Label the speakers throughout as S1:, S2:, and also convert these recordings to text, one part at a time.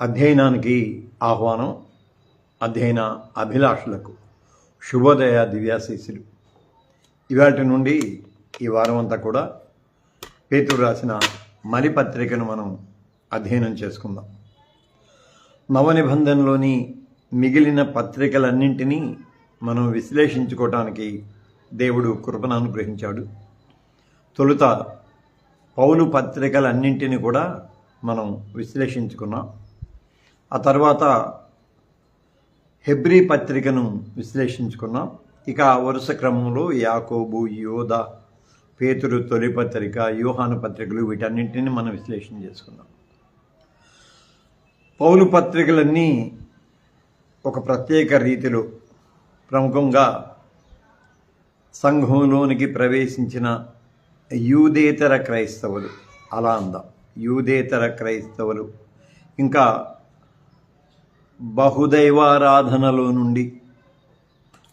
S1: అధ్యయనానికి ఆహ్వానం అధ్యయన అభిలాషులకు. శుభోదయ దివ్యాశీసులు ఇవాటి నుండి ఈ వారం అంతా కూడా పేతుడు రాసిన మలిపత్రికను మనం అధ్యయనం చేసుకుందాం. నవనిబంధనలోని మిగిలిన పత్రికలన్నింటినీ మనం విశ్లేషించుకోవటానికి దేవుడు కృపను అనుగ్రహించాడు తొలుత పౌలు పత్రికలన్నింటినీ కూడా మనం విశ్లేషించుకున్నాం. ఆ తర్వాత హెబ్రీ పత్రికను విశ్లేషించుకున్నాం. ఇక వరుస క్రమంలో యాకోబు యోధ పేతురు తొలి పత్రిక యూహాను పత్రికలు వీటన్నింటినీ మనం విశ్లేషణ చేసుకున్నాం. పౌలు పత్రికలన్నీ ఒక ప్రత్యేక రీతిలో ప్రముఖంగా సంఘంలోనికి ప్రవేశించిన యూదేతర క్రైస్తవులు అలా అందాం. యూదేతర క్రైస్తవులు. ఇంకా బహుదైవారాధనలో నుండి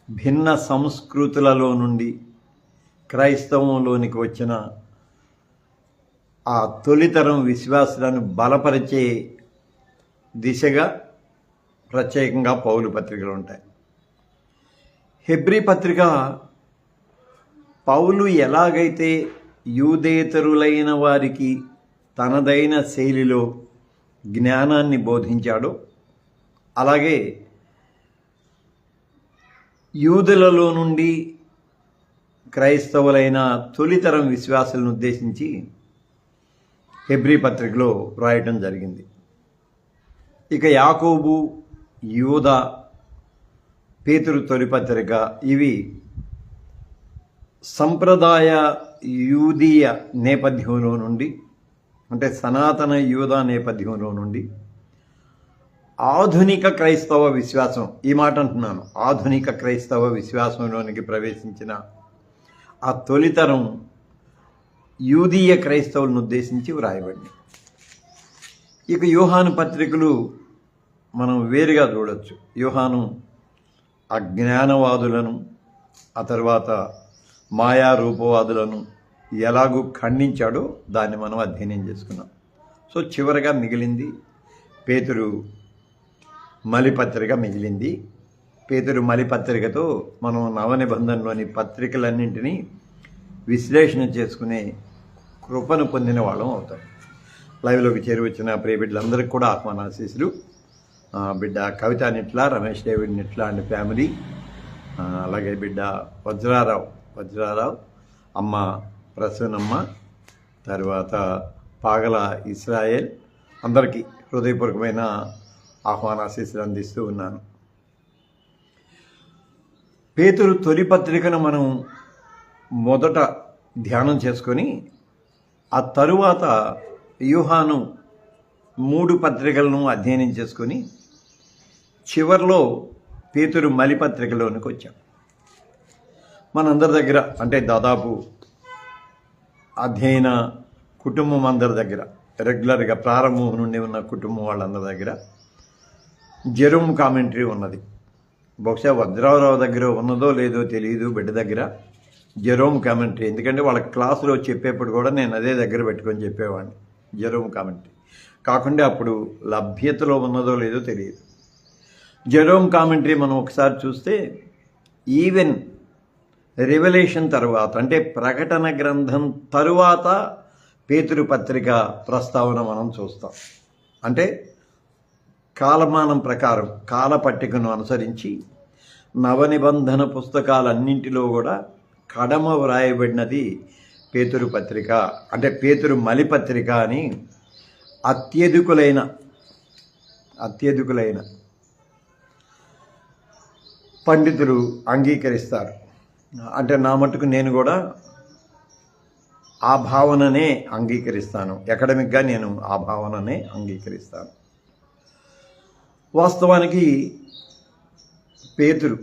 S1: భిన్న సంస్కృతులలో నుండి క్రైస్తవంలోనికి వచ్చిన ఆ తొలితరం విశ్వాసాలను బలపరిచే దిశగా ప్రత్యేకంగా పౌలు పత్రికలు ఉంటాయి. హెబ్రీ పత్రిక పౌలు ఎలాగైతే యూదేతరులైన వారికి తనదైన శైలిలో జ్ఞానాన్ని బోధించాడో అలాగే యూదులలో నుండి క్రైస్తవులైన తొలితరం విశ్వాసాలను ఉద్దేశించి హెబ్రీ పత్రికలో రాయటం జరిగింది. ఇక యాకోబు యూద పేతురు తొలి పత్రిక ఇవి సంప్రదాయ యూదీయ నేపథ్యంలో నుండి అంటే సనాతన యూదా నేపథ్యంలో నుండి ఆధునిక క్రైస్తవ విశ్వాసం. ఈ మాట అంటున్నాను. ఆధునిక క్రైస్తవ విశ్వాసంలోనికి ప్రవేశించిన ఆ తొలితరం యూదీయ క్రైస్తవులను ఉద్దేశించి వ్రాయబడింది. ఇక యూహాను పత్రికలు మనం వేరుగా చూడొచ్చు. యూహాను అజ్ఞానవాదులను ఆ తర్వాత మాయా రూపవాదులను ఎలాగూ ఖండించాడో దాన్ని మనం అధ్యయనం చేసుకున్నాం. సో చివరగా మిగిలింది పేతురు మలిపత్రిక మిగిలింది. పేతురు మలిపత్రికతో మనం నవనిబంధనలోని పత్రికలన్నింటినీ విశ్లేషణ చేసుకునే కృపను పొందిన వాళ్ళం అవుతాం. లైవ్లోకి చేరువచ్చిన ప్రియ బిడ్డలందరికీ కూడా ఆహ్వానాశీసులు బిడ్డ Kavitha Nitla Ramesh David Nitla and family. అలాగే బిడ్డ వజ్రారావు వజ్రారావు అమ్మ ప్రసూనమ్మ తర్వాత పాగల ఇస్రాయేల్. అందరికీ హృదయపూర్వకమైన ఆహ్వానాశీస్సులు అందిస్తూ ఉన్నాను. పేతురు తొలి పత్రికను మనం మొదట ధ్యానం చేసుకొని ఆ తరువాత యూహాను మూడు పత్రికలను అధ్యయనం చేసుకొని చివర్లో పేతురు మలి పత్రికలోనికి వచ్చాం. మనందరి దగ్గర అంటే దాదాపు అధ్యయన కుటుంబం అందరి దగ్గర రెగ్యులర్గా ప్రారంభం నుండి ఉన్న కుటుంబం వాళ్ళందరి దగ్గర జెరూమ్ కామెంటరీ ఉన్నది. బహుశా వజ్రావరావు దగ్గర ఉన్నదో లేదో తెలియదు బిడ్డ దగ్గర. Jerome commentary. ఎందుకంటే వాళ్ళ క్లాసులో చెప్పేప్పుడు కూడా నేను అదే దగ్గర పెట్టుకొని చెప్పేవాడిని. Jerome commentary. కాకుండా అప్పుడు లభ్యతలో ఉన్నదో లేదో తెలియదు జెరోమ్ కామెంటరీ మనం ఒకసారి చూస్తే ఈవెన్ రెవల్యూషన్ తర్వాత అంటే ప్రకటన గ్రంథం తరువాత పేతురు పత్రిక ప్రస్తావన మనం చూస్తాం. అంటే కాలమానం ప్రకారం కాల పట్టికను అనుసరించి నవనిబంధన పుస్తకాలన్నింటిలో కూడా కడమ వ్రాయబడినది పేతురు పత్రిక. అంటే పేతురు మలి పత్రిక అని అత్యధికులైన అత్యధికులైన పండితులు అంగీకరిస్తారు. అంటే నా మటుకు నేను కూడా ఆ భావననే అంగీకరిస్తాను. అకాడమిక్గా నేను ఆ భావననే అంగీకరిస్తాను. వాస్తవానికి పేతురు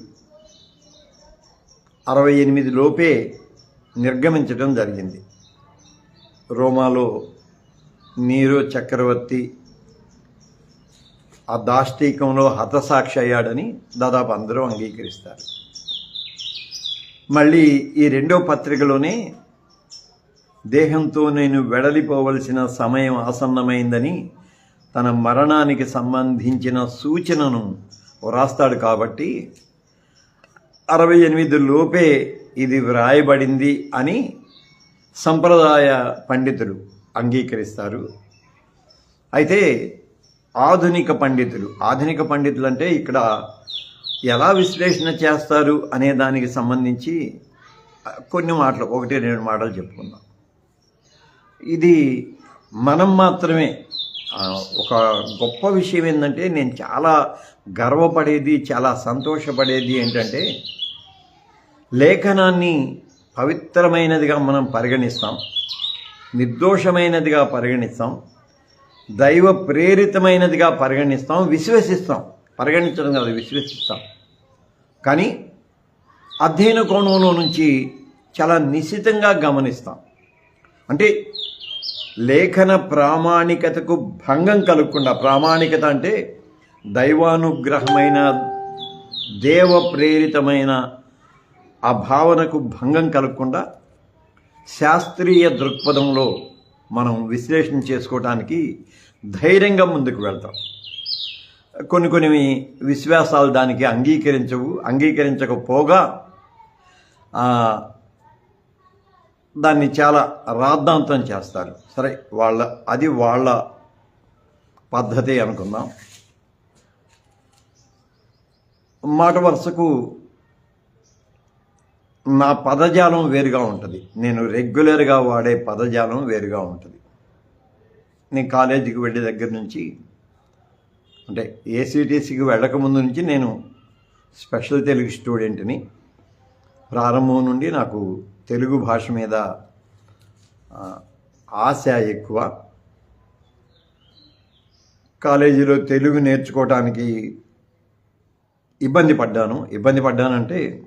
S1: అరవై ఎనిమిది లోపే నిర్గమించడం జరిగింది. రోమాలో నీరో చక్రవర్తి ఆ దాష్టీకంలో హతసాక్షి అయ్యాడని దాదాపు అందరూ అంగీకరిస్తారు. మళ్ళీ ఈ రెండో పత్రికలోనే దేహంతో నేను వెడలిపోవలసిన సమయం ఆసన్నమైందని తన మరణానికి సంబంధించిన సూచనను వ్రాస్తాడు కాబట్టి అరవై ఎనిమిది లోపే ఇది వ్రాయబడింది అని సంప్రదాయ పండితులు అంగీకరిస్తారు. అయితే ఆధునిక పండితులు ఆధునిక పండితులు అంటే ఇక్కడ ఎలా విశ్లేషణ చేస్తారు అనే దానికి సంబంధించి కొన్ని మాటలు ఒకటి రెండు మాటలు చెప్పుకుందాం. ఇది మనం మాత్రమే ఒక గొప్ప విషయం ఏంటంటే నేను చాలా గర్వపడేది చాలా సంతోషపడేది ఏంటంటే లేఖనాన్ని పవిత్రమైనదిగా మనం పరిగణిస్తాం నిర్దోషమైనదిగా పరిగణిస్తాం దైవ ప్రేరితమైనదిగా పరిగణిస్తాం విశ్వసిస్తాం. పరిగణించడం కాదు విశ్వసిస్తాం. కానీ అధ్యయన కోణంలో నుంచి చాలా నిశితంగా గమనిస్తాం. అంటే లేఖన ప్రామాణికతకు భంగం కలగకుండా ప్రామాణికత అంటే దైవానుగ్రహమైన దేవ ప్రేరితమైన ఆ భావనకు భంగం కలగకుండా శాస్త్రీయ దృక్పథంలో మనం విశ్లేషణ చేసుకోవటానికి ధైర్యంగా ముందుకు వెళ్తాం. కొన్ని కొన్ని విశ్వాసాలు దానికి అంగీకరించవు అంగీకరించకపోగా దాన్ని చాలా రాద్ధాంతం చేస్తారు. సరే వాళ్ళ అది వాళ్ళ పద్ధతి అనుకుందాం. మాట వరుసకు నా పదజాలం వేరుగా ఉంటుంది. నేను రెగ్యులర్గా వాడే పదజాలం వేరుగా ఉంటుంది. నేను కాలేజీకి వెళ్ళే దగ్గర నుంచి అంటే ఏసీటీసీకి వెళ్ళకముందు నుంచి నేను స్పెషల్ తెలుగు స్టూడెంట్ని. ప్రారంభం నుండి నాకు తెలుగు భాష మీద ఆశ ఎక్కువ. కాలేజీలో తెలుగు నేర్చుకోవటానికి ఇబ్బంది పడ్డాను. ఇబ్బంది పడ్డానంటే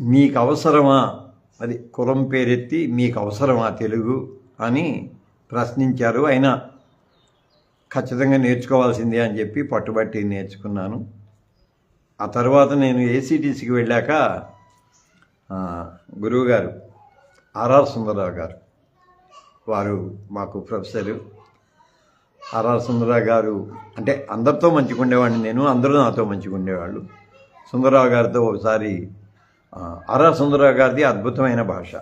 S1: మీకు అవసరమా అది కులం పేరెత్తి మీకు అవసరమా తెలుగు? అని ప్రశ్నించారు. అయినా ఖచ్చితంగా నేర్చుకోవాల్సిందే అని చెప్పి పట్టుబట్టి నేర్చుకున్నాను. ఆ తర్వాత నేను ఏసీటీసీకి వెళ్ళాక గురువు గురువుగారు ఆర్ఆర్ సుందరరావు గారు. వారు మాకు ప్రొఫెసరు. ఆర్ఆర్ సుందరరావు గారు అంటే అందరితో మంచిగా ఉండేవాడిని నేను అందరూ నాతో మంచిగా ఉండేవాళ్ళు. సుందరరావు గారితో ఒకసారి ఆర్ఆర్ సుందరరావు గారిది అద్భుతమైన భాష.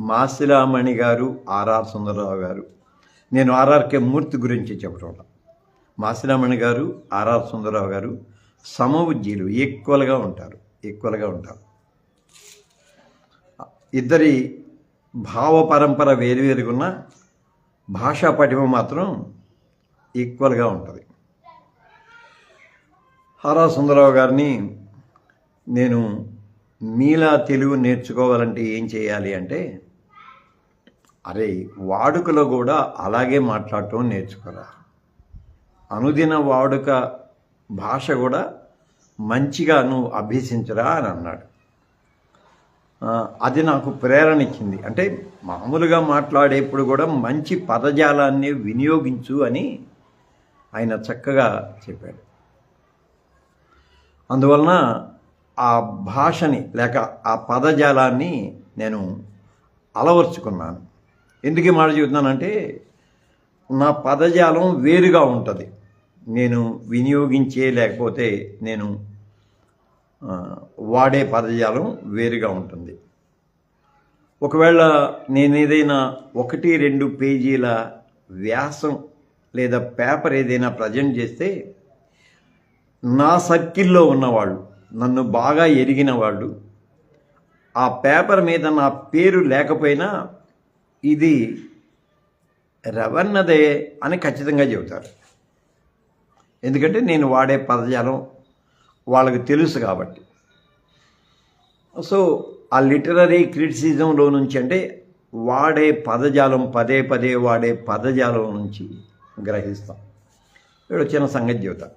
S1: మాసిలామణి గారు ఆర్ఆర్ సుందరరావు గారు. నేను ఆర్ఆర్కే మూర్తి గురించి చెప్పడం మాసిలామణి గారు ఆర్ఆర్ సుందరరావు గారు సమవుజ్జీలు ఈక్వల్గా ఉంటారు ఈక్వల్గా ఉంటారు. ఇద్దరి భావ పరంపర వేరువేరుగున్న భాషా పటిమ మాత్రం ఈక్వల్గా ఉంటుంది. హారా సుందరరావు గారిని నేను మీలా తెలుగు నేర్చుకోవాలంటే ఏం చేయాలి అంటే అరే వాడుకలో కూడా అలాగే మాట్లాడటం నేర్చుకోరా. అనుదిన వాడుక భాష కూడా మంచిగా నువ్వు అభ్యసించరా అని అన్నాడు. అది నాకు ప్రేరణ ఇచ్చింది. అంటే మామూలుగా మాట్లాడేప్పుడు కూడా మంచి పదజాలాన్ని వినియోగించు అని ఆయన చక్కగా చెప్పాడు అందువలన ఆ భాషని లేక ఆ పదజాలాన్ని నేను అలవర్చుకున్నాను. ఎందుకు మాట చెబుతున్నానంటే నా పదజాలం వేరుగా ఉంటుంది. నేను వినియోగించే లేకపోతే నేను వాడే పదజాలం వేరుగా ఉంటుంది. ఒకవేళ నేను ఏదైనా ఒకటి రెండు పేజీల వ్యాసం లేదా పేపర్ ఏదైనా ప్రజెంట్ చేస్తే నా సర్కిల్లో ఉన్నవాళ్ళు నన్ను బాగా ఎరిగిన వాళ్ళు ఆ పేపర్ మీద నా పేరు లేకపోయినా ఇది రవన్నదే అని ఖచ్చితంగా చెబుతారు. ఎందుకంటే నేను వాడే పదజాలం వాళ్ళకి తెలుసు కాబట్టి. సో ఆ లిటరరీ క్రిటిసిజంలో నుంచి అంటే వాడే పదజాలం పదే పదే వాడే పదజాలం నుంచి గ్రహిస్తాం. ఇక్కడ చిన్న సంగతి చెబుతా.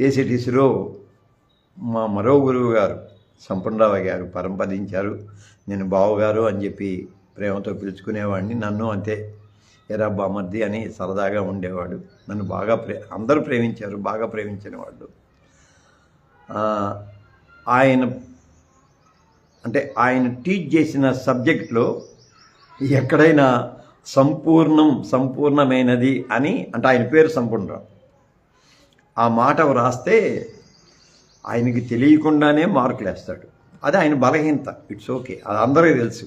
S1: ఏసీటీసీలో మా మరో గురువు గారు సంపన్నరావు గారు పరంపదించారు. నేను బావగారు అని చెప్పి ప్రేమతో పిలుచుకునేవాడిని. నన్ను అంతే. ఎరా బామర్ది అని సరదాగా ఉండేవాడు. నన్ను బాగా ప్రే అందరూ ప్రేమించారు బాగా ప్రేమించిన వాళ్ళు. ఆయన అంటే ఆయన టీచ్ చేసిన సబ్జెక్ట్లో ఎక్కడైనా సంపూర్ణం సంపూర్ణమైనది అని అంటే ఆయన పేరు సంపూర్ణరావు ఆ మాట వ్రాస్తే ఆయనకి తెలియకుండానే మార్కులు వేస్తాడు అది ఆయన బలహీనత. ఇట్స్ ఓకే అది అందరికీ తెలుసు.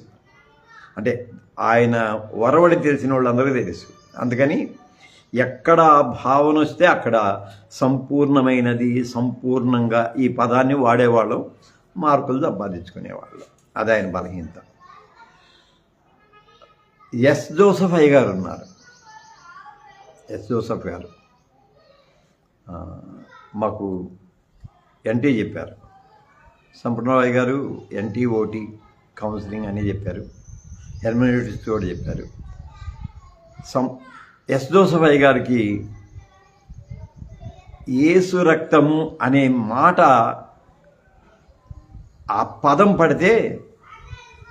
S1: అంటే ఆయన వరవడి తెలిసిన వాళ్ళందరికీ తెలుసు. అందుకని ఎక్కడ భావన వస్తే అక్కడ సంపూర్ణమైనది సంపూర్ణంగా ఈ పదాన్ని వాడేవాళ్ళం మార్కులు సంపాదించుకునేవాళ్ళు. అది ఆయన బలహీనత. ఎస్ జోసఫ్ అయ్య గారు ఉన్నారు. ఎస్ జోసఫ్ గారు. మాకు ఎన్టీ చెప్పారు. సంపూర్ణరావు గారు ఎన్టీ ఓటీ కౌన్సిలింగ్ అని చెప్పారు. హెర్మనటిక్స్ కూడా చెప్పారు. సం ఎస్ జోసఫ్ గారికి ఏసు రక్తము అనే మాట ఆ పదం పడితే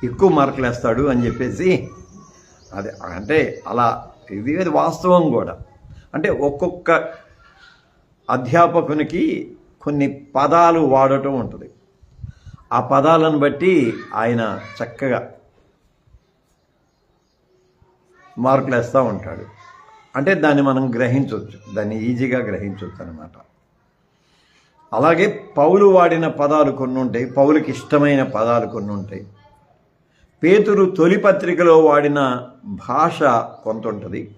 S1: ఎక్కువ మార్కులు వేస్తాడు అని చెప్పేసి అదే అంటే అలా ఇది అది వాస్తవం కూడా. అంటే ఒక్కొక్క అధ్యాపకునికి కొన్ని పదాలు వాడటం ఉంటుంది. ఆ పదాలను బట్టి ఆయన చక్కగా మార్కులు వేస్తూ ఉంటాడు. అంటే దాన్ని మనం గ్రహించవచ్చు. దాన్ని ఈజీగా గ్రహించవచ్చు అనమాట అలాగే పౌలు వాడిన పదాలు కొన్ని ఉంటాయి. పౌలుకి ఇష్టమైన పదాలు కొన్ని ఉంటాయి. పేతురు తొలి పత్రికలో వాడిన భాష కొంత ఉంటుంది.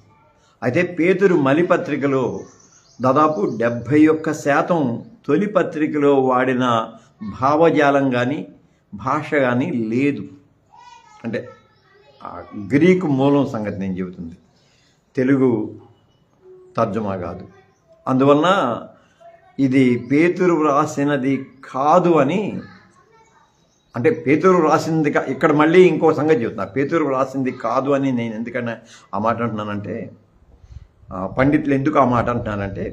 S1: అయితే పేతురు మలి పత్రికలో దాదాపు డెబ్భై ఒక్క శాతం తొలి పత్రికలో వాడిన భావజాలం కానీ భాష కానీ లేదు. అంటే ఆ గ్రీకు మూలం సంగతి నేను చెబుతుంది. తెలుగు తర్జుమా కాదు. అందువలన ఇది పేతురు రాసినది కాదు అని అంటే పేతురు రాసింది కా- ఇక్కడ మళ్ళీ ఇంకో సంగతి చెబుతున్నా పేతురు రాసింది కాదు అని నేను ఎందుకన్నా ఆ మాట అంటున్నానంటే పండితులు ఎందుకు ఆ మాట అంటున్నానంటే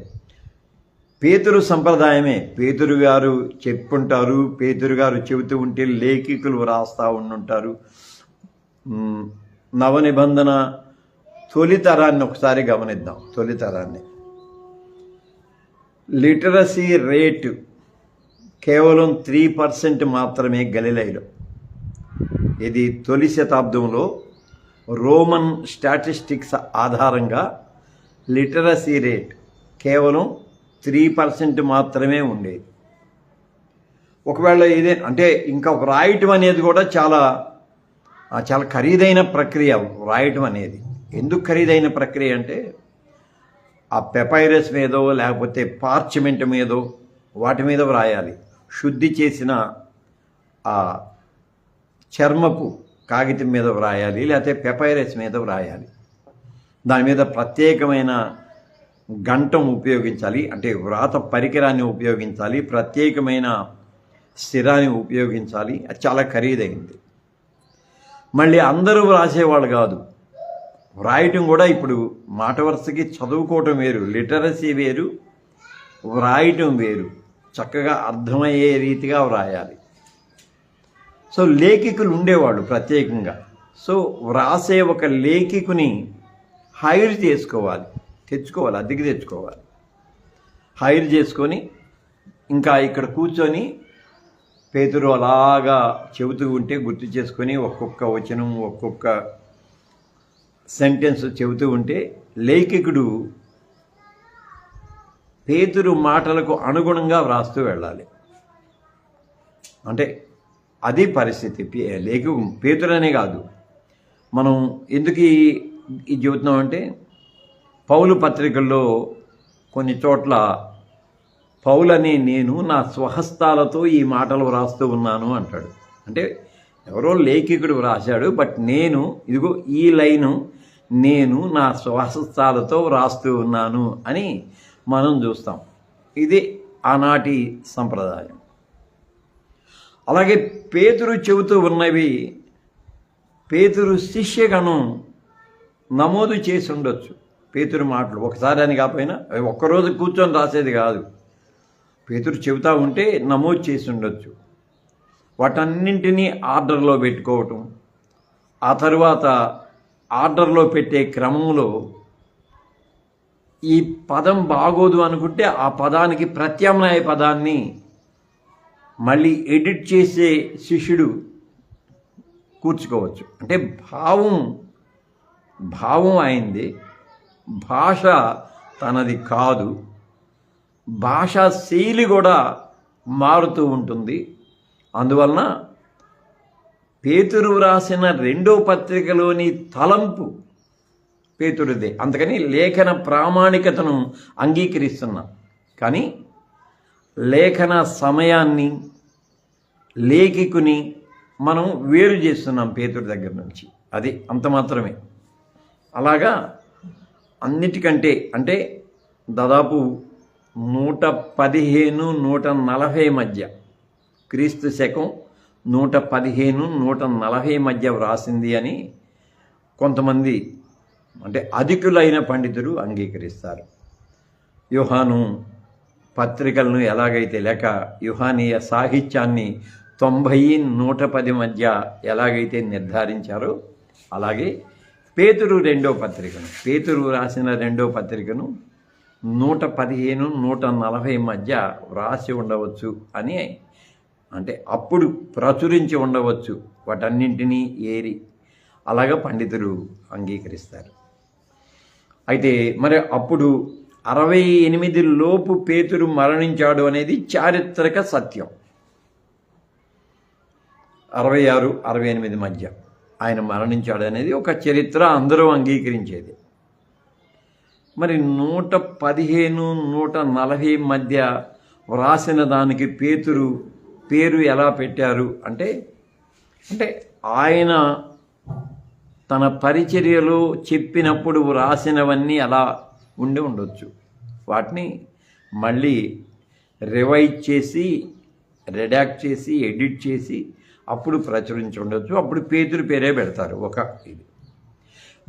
S1: పేతురు సంప్రదాయమే. పేతురు గారు చెప్పుంటారు పేతురు గారు చెబుతూ ఉంటే లేఖికులు రాస్తూ ఉండుంటారు. మ్, తొలితరాన్ని ఒకసారి గమనిద్దాం. తొలితరాన్ని లిటరసీ రేటు కేవలం త్రీ పర్సెంట్ మాత్రమే గలిలైలో ఇది తొలి శతాబ్దంలో రోమన్ స్టాటిస్టిక్స్ ఆధారంగా లిటరసీ రేట్ కేవలం త్రీ పర్సెంట్ మాత్రమే ఉండేది. ఒకవేళ ఇదే అంటే ఇంకా వ్రాయటం అనేది కూడా చాలా చాలా ఖరీదైన ప్రక్రియ. వ్రాయటం అనేది ఎందుకు ఖరీదైన ప్రక్రియ అంటే ఆ పెపైరస్ మీదో లేకపోతే పార్చ్మెంట్ మీదో వాటి మీద వ్రాయాలి. శుద్ధి చేసిన ఆ చర్మపు కాగితం మీద వ్రాయాలి లేకపోతే పెపైరస్ మీద వ్రాయాలి. దాని మీద ప్రత్యేకమైన గంటం ఉపయోగించాలి అంటే వ్రాత పరికరాన్ని ఉపయోగించాలి ప్రత్యేకమైన స్థిరాన్ని ఉపయోగించాలి. అది చాలా ఖరీదైంది. మళ్ళీ అందరూ వ్రాసేవాళ్ళు కాదు. వ్రాయటం కూడా ఇప్పుడు మాట వరుసకి చదువుకోవటం వేరు లిటరసీ వేరు వ్రాయటం వేరు. చక్కగా అర్థమయ్యే రీతిగా వ్రాయాలి. సో లేఖికులు ఉండేవాళ్ళు ప్రత్యేకంగా. సో వ్రాసే ఒక లేఖికుని హైర్ చేసుకోవాలి తెచ్చుకోవాలి అద్దెకి తెచ్చుకోవాలి. హైర్ చేసుకొని ఇంకా ఇక్కడ కూర్చొని పేతురు అలాగా చెబుతూ ఉంటే గుర్తు చేసుకొని ఒక్కొక్క వచనం ఒక్కొక్క సెంటెన్స్ చెబుతూ ఉంటే లేఖికుడు పేతురు మాటలకు అనుగుణంగా వ్రాస్తూ వెళ్ళాలి. అంటే అది పరిస్థితి. లేఖ లేఖకు పేతురనే కాదు. మనం ఎందుకు ఈ- ఇది చెబుతున్నాం అంటే పౌలు పత్రికల్లో కొన్ని చోట్ల పౌలని నేను నా స్వహస్తాలతో ఈ మాటలు వ్రాస్తూ ఉన్నాను అంటాడు. అంటే ఎవరో లేఖికుడు వ్రాశాడు బట్ నేను ఇదిగో ఈ లైను నేను నా స్వహస్తాలతో వ్రాస్తూ ఉన్నాను అని మనం చూస్తాం. ఇది ఆనాటి సంప్రదాయం. అలాగే పేతురు చెబుతూ ఉన్నవి పేతురు శిష్యగణం నమోదు చేసి ఉండొచ్చు. పేతురు మాటలు ఒకసారి అని కాకపోయినా అవి ఒక్కరోజు కూర్చొని రాసేది కాదు. పేతురు చెబుతూ ఉంటే నమోదు చేసి ఉండొచ్చు. వాటన్నింటినీ ఆర్డర్లో పెట్టుకోవటం ఆ తర్వాత ఆర్డర్లో పెట్టే క్రమంలో ఈ పదం బాగోదు అనుకుంటే ఆ పదానికి ప్రత్యామ్నాయ పదాన్ని మళ్ళీ ఎడిట్ చేసే శిష్యుడు కూర్చుకోవచ్చు. అంటే భావం భావం అయింది. భాష తనది కాదు. భాషా శైలి కూడా మారుతూ ఉంటుంది. అందువలన పేతురు వ్రాసిన రెండో పత్రికలోని తలంపు పేతుడిదే అందుకని లేఖన ప్రామాణికతను అంగీకరిస్తున్నా. కానీ లేఖన సమయాన్ని లేఖికుని మనం వేరు చేస్తున్నాం పేతుడి దగ్గర నుంచి. అది అంత మాత్రమే. అలాగా అన్నిటికంటే అంటే దాదాపు నూట పదిహేను నూట నలభై మధ్య క్రీస్తు శకం నూట పదిహేను నూట నలభై మధ్య వ్రాసింది అని కొంతమంది అంటే అధికులైన పండితులు అంగీకరిస్తారు. యుహాను పత్రికలను ఎలాగైతే లేక యుహానీయ సాహిత్యాన్ని తొంభై నూట పది మధ్య ఎలాగైతే నిర్ధారించారో అలాగే పేతురు రెండో పత్రికను పేతురు రాసిన రెండో పత్రికను నూట పదిహేను నూట నలభై మధ్య వ్రాసి ఉండవచ్చు అని అంటే అప్పుడు ప్రచురించి ఉండవచ్చు. వాటన్నింటినీ ఏరి అలాగా పండితులు అంగీకరిస్తారు. అయితే మరి అప్పుడు అరవై ఎనిమిది లోపు పేతురు మరణించాడు అనేది చారిత్రక సత్యం. అరవై ఆరు అరవై ఎనిమిది మధ్య ఆయన మరణించాడు అనేది ఒక చరిత్ర అందరూ అంగీకరించేది. మరి నూట పదిహేను నూట నలభై మధ్య వ్రాసిన దానికి పేతురు పేరు ఎలా పెట్టారు అంటే అంటే ఆయన తన పరిచర్యలో చెప్పినప్పుడు వ్రాసినవన్నీ అలా ఉండి ఉండొచ్చు. వాటిని మళ్ళీ రివైజ్ చేసి రెడాక్ట్ చేసి ఎడిట్ చేసి అప్పుడు ప్రచురించి ఉండొచ్చు. అప్పుడు పేతురు పేరే పెడతారు ఒక ఇది.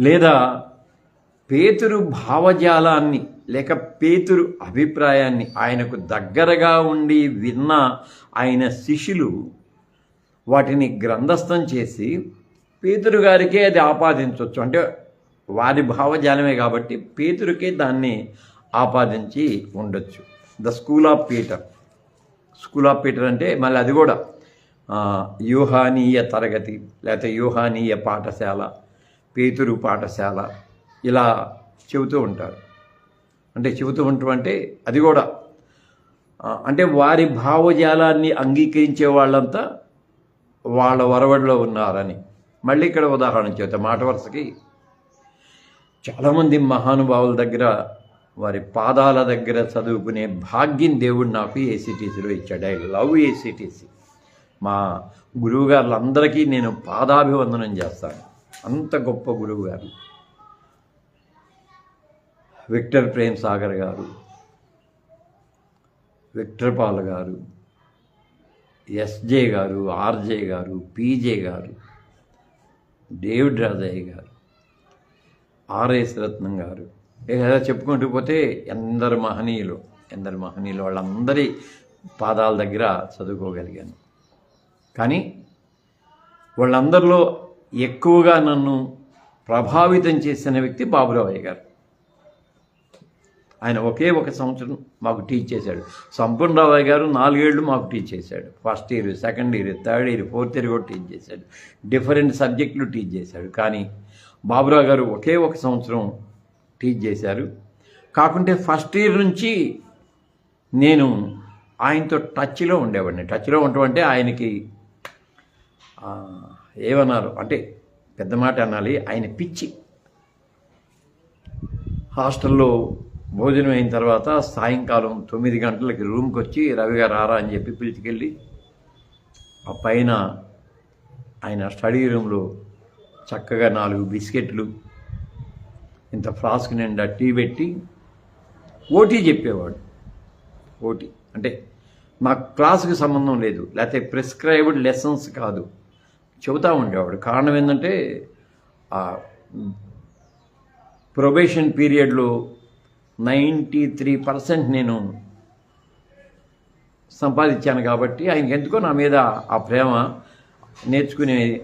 S1: లేదా పేతురు భావజాలాన్ని లేక పేతురు అభిప్రాయాన్ని ఆయనకు దగ్గరగా ఉండి విన్న ఆయన శిష్యులు వాటిని గ్రంథస్థం చేసి పేతురు గారికే అది ఆపాదించవచ్చు. అంటే వారి భావజాలమే కాబట్టి పేతురికే దాన్ని ఆపాదించి ఉండొచ్చు. The school of Peter school of Peter అంటే మళ్ళీ అది కూడా ఆ, యూహానీయ తరగతి లేకపోతే యూహానీయ పాఠశాల పేతురు పాఠశాల ఇలా చెబుతూ ఉంటారు. అంటే చెబుతూ ఉంటాం అంటే అది కూడా. అంటే వారి భావజాలాన్ని అంగీకరించే వాళ్ళంతా వాళ్ళ వరవడిలో ఉన్నారని. మళ్ళీ ఇక్కడ ఉదాహరణ చెబుతా మాట వరుసకి. చాలామంది మహానుభావుల దగ్గర వారి పాదాల దగ్గర చదువుకునే భాగ్యం దేవుడు నాకు ఏసీటీసీలో ఇచ్చాడు. ఐ లవ్ ఏసీటీసీ మా గురువుగారులందరికీ నేను పాదాభివందనం చేస్తాను. అంత గొప్ప గురువుగారు. విక్టర్ ప్రేమ్ సాగర్ గారు విక్టర్ పాల్ గారు ఎస్జే గారు ఆర్జే గారు పీజే గారు డేవిడ్ రాజయ్య గారు ఆర్ఎస్ రత్నం గారు. ఇక చెప్పుకుంటూ పోతే ఎందరు మహనీయులు ఎందరు మహనీయులు వాళ్ళందరి పాదాల దగ్గర చదువుకోగలిగాను. కానీ వాళ్ళందరిలో ఎక్కువగా నన్ను ప్రభావితం చేసిన వ్యక్తి బాబురావయ్య గారు. ఆయన ఒకే ఒక సంవత్సరం మాకు టీచ్ చేశాడు. సంపూర్ణరావు గారు నాలుగేళ్ళు మాకు టీచ్ చేశాడు. First year second year third year fourth year కూడా టీచ్ చేశాడు. డిఫరెంట్ సబ్జెక్టులు టీచ్ చేశాడు. కానీ బాబురావు గారు ఒకే ఒక సంవత్సరం టీచ్ చేశారు. కాకుంటే ఫస్ట్ ఇయర్ నుంచి నేను ఆయనతో టచ్లో ఉండేవాడిని. టచ్లో ఉండటం అంటే ఆయనకి ఏమన్నారు? అంటే పెద్ద మాట అనాలి. ఆయన పిచ్చి. హాస్టల్లో భోజనం అయిన తర్వాత సాయంకాలం తొమ్మిది గంటలకి రూమ్కి వచ్చి రవి గారు రారా అని చెప్పి పిలిచికెళ్ళి ఆ పైన ఆయన స్టడీ రూమ్లో చక్కగా నాలుగు బిస్కెట్లు ఇంత ఫ్లాస్క్ నిండా టీ పెట్టి ఓటీ చెప్పేవాడు. ఓటీ అంటే మాకు క్లాస్కి సంబంధం లేదు లేకపోతే ప్రిస్క్రైబ్డ్ లెసన్స్ కాదు. చెబుతూ ఉండేవాడు. కారణం ఏంటంటే ఆ ప్రొబేషన్ పీరియడ్లో నైంటీ త్రీ పర్సెంట్ నేను సంపాదించాను కాబట్టి ఆయనకి ఎందుకో నా మీద ఆ ప్రేమ నేర్చుకునే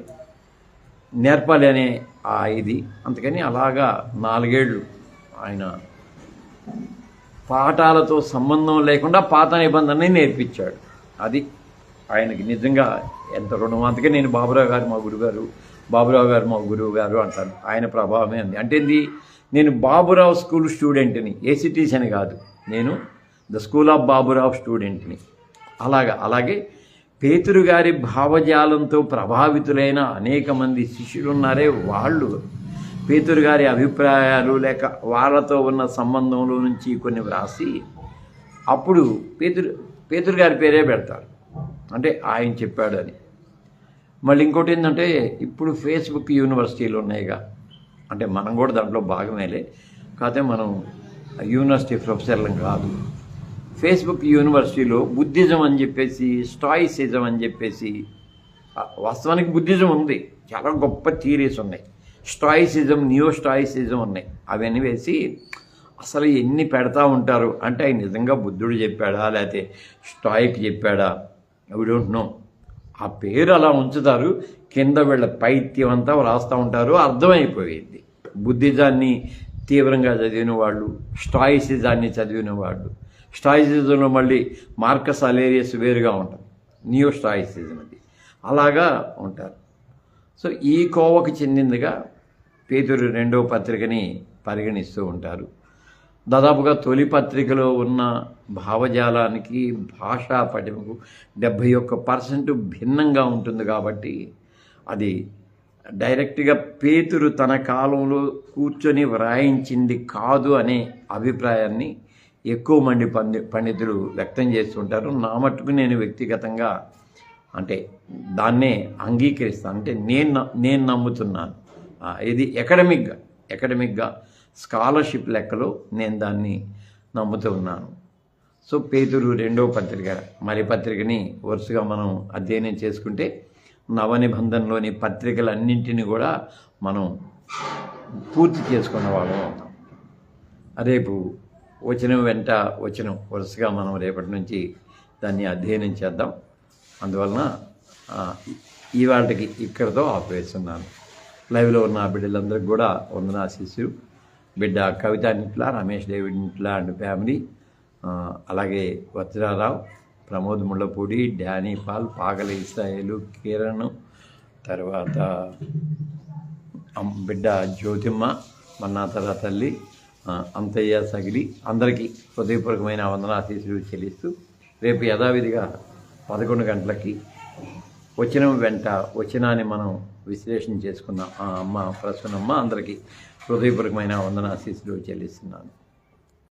S1: నేర్పాలి అనే ఆ ఇది. అందుకని అలాగా నాలుగేళ్ళు ఆయన పాఠాలతో సంబంధం లేకుండా పాత నిబంధనని నేర్పించాడు. అది ఆయనకి నిజంగా ఎంత రుణం అందుకే నేను బాబురావు గారు మా గురుగారు బాబురావు గారు మా గురువు గారు అంటాను ఆయన ప్రభావమే ఉంది అంటే ఏంది? నేను బాబురావు స్కూల్ స్టూడెంట్ని ఏసీటీసీ అని కాదు. నేను ద స్కూల్ ఆఫ్ బాబురావు స్టూడెంట్ని. అలాగా అలాగే పేతురు గారి భావజాలంతో ప్రభావితులైన అనేక మంది శిష్యులు ఉన్నారే వాళ్ళు. పేతురు గారి అభిప్రాయాలు లేక వాళ్ళతో ఉన్న సంబంధంలో నుంచి కొన్ని వ్రాసి అప్పుడు పేతురు పేతురు గారి పేరే పెడతారు. అంటే ఆయన చెప్పాడు అని మళ్ళీ ఇంకోటి ఏంటంటే ఇప్పుడు ఫేస్బుక్ యూనివర్సిటీలు ఉన్నాయిగా. అంటే మనం కూడా దాంట్లో భాగమేలే. కాకపోతే మనం యూనివర్సిటీ ప్రొఫెసర్లం కాదు. ఫేస్బుక్ యూనివర్సిటీలో బుద్ధిజం అని చెప్పేసి స్టాయిసిజం అని చెప్పేసి వాస్తవానికి బుద్ధిజం ఉంది. చాలా గొప్ప థీరీస్ ఉన్నాయి. స్టాయిసిజం న్యూ స్టాయిసిజం ఉన్నాయి. అవన్నీ వేసి అసలు ఎన్ని పెడతా ఉంటారు? అంటే ఆయన నిజంగా బుద్ధుడు చెప్పాడా? లేకపోతే స్టాయిక్ చెప్పాడా? ఐ డోంట్ నో ఆ పేరు అలా ఉంచుతారు. కింద వీళ్ళ పైత్యం అంతా రాస్తూ ఉంటారు. అర్థమైపోయింది. బుద్ధిజాన్ని తీవ్రంగా చదివిన వాళ్ళు స్టాయిసిజాన్ని చదివిన వాళ్ళు. స్టాయిసిజంలో మళ్ళీ మార్కస్ అలేరియస్ వేరుగా ఉంటుంది న్యూ స్టాయిసిజం అది. అలాగా ఉంటారు. సో ఈ కోవకు చెందిందిగా పేదరు రెండో పత్రికని పరిగణిస్తూ ఉంటారు. దాదాపుగా తొలి పత్రికలో ఉన్న భావజాలానికి భాషా పటిమకు డెబ్భై ఒక్క పర్సెంట్ భిన్నంగా ఉంటుంది కాబట్టి అది డైరెక్ట్గా పేతురు తన కాలంలో కూర్చొని వ్రాయించింది కాదు అనే అభిప్రాయాన్ని ఎక్కువ మంది పండి పండితులు వ్యక్తం చేస్తుంటారు. నా మట్టుకు నేను వ్యక్తిగతంగా అంటే దాన్నే అంగీకరిస్తాను. అంటే నేను నేను నమ్ముతున్నాను. ఇది ఎకడమిక్గా ఎకడమిక్గా స్కాలర్షిప్ లెక్కలో నేను దాన్ని నమ్ముతూ ఉన్నాను. సో పేతురు రెండో పత్రిక మరి పత్రికని వరుసగా మనం అధ్యయనం చేసుకుంటే నవనిబంధనలోని పత్రికలన్నింటినీ కూడా మనం పూర్తి చేసుకున్న వాళ్ళం అవుతాం. రేపు వచనం వెంట వచనం వరుసగా మనం రేపటి నుంచి దాన్ని అధ్యయనం చేద్దాం. అందువలన ఆ, ఇవాళకి ఇక్కడతో ఆపేస్తున్నాను. లైవ్లో ఉన్న బిడ్డలందరికీ కూడా వందనా శిష్యు బిడ్డ Kavitha Nitla Ramesh David Nitla and family. అలాగే వజ్రారావు ప్రమోద్ ముళ్ళపూడి డానీ పాల్ పాగల ఇస్రాయేలు కిరణ్ తర్వాత బిడ్డ జ్యోతిమ్మ మన్నాతర తల్లి అంతయ్య సగిలి అందరికీ హృదయపూర్వకమైన వందనాశీసులు చెల్లిస్తూ రేపు యథావిధిగా పదకొండు గంటలకి వచ్చిన వెంట వచ్చినాన్ని మనం విశ్లేషణ చేసుకున్నాం ఆ అమ్మ ప్రసన్నమ్మ అందరికీ హృదయపూర్వకమైన వందనాశీస్సులు చెల్లిస్తున్నాను.